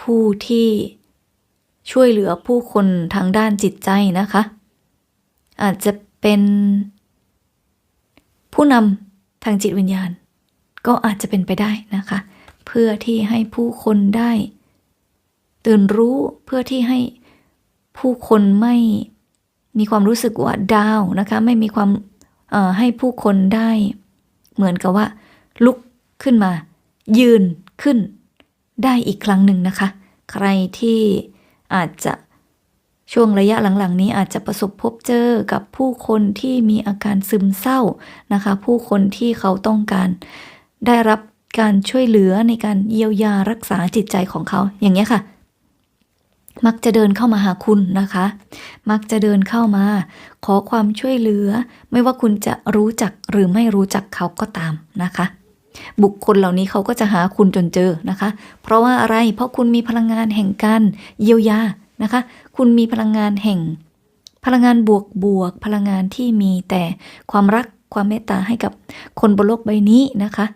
ผู้ที่ช่วยเหลือผู้คนทางด้านจิตใจนะคะ อาจจะเป็นผู้นำทางจิตวิญญาณ ก็อาจจะเป็นไปได้นะคะ เพื่อที่ให้ผู้คนได้ ตื่นรู้เพื่อที่ให้ผู้คนไม่มีความรู้สึกว่าดาวนะคะ ไม่มีความให้ผู้คนได้ เหมือนกับว่า ลุกขึ้นมา ยืนขึ้น ได้อีกครั้งหนึ่งนะคะ ใครที่อาจจะช่วงระยะหลังๆ นี้อาจจะประสบพบเจอกับผู้คนที่มีอาการซึมเศร้านะคะ ผู้คนที่เขาต้องการได้รับการช่วยเหลือในการเยียวยารักษาจิตใจของเขาอย่างเงี้ยค่ะ มักจะเดินเข้ามาหาคุณนะคะ มักจะเดินเข้ามา ขอความช่วยเหลือ ไม่ว่าคุณจะรู้จักหรือไม่รู้จักเขาก็ตามนะคะ บุคคลเหล่านี้เขาก็จะหาคุณจนเจอนะคะ เพราะว่าอะไรเพราะคุณมีพลังงานแห่งการเยียวยานะคะ คุณมีพลังงานแห่ง พลังงานบวกบวก พลังงานที่มีแต่ความรักความเมตตาให้กับคนบนโลกใบนี้นะคะ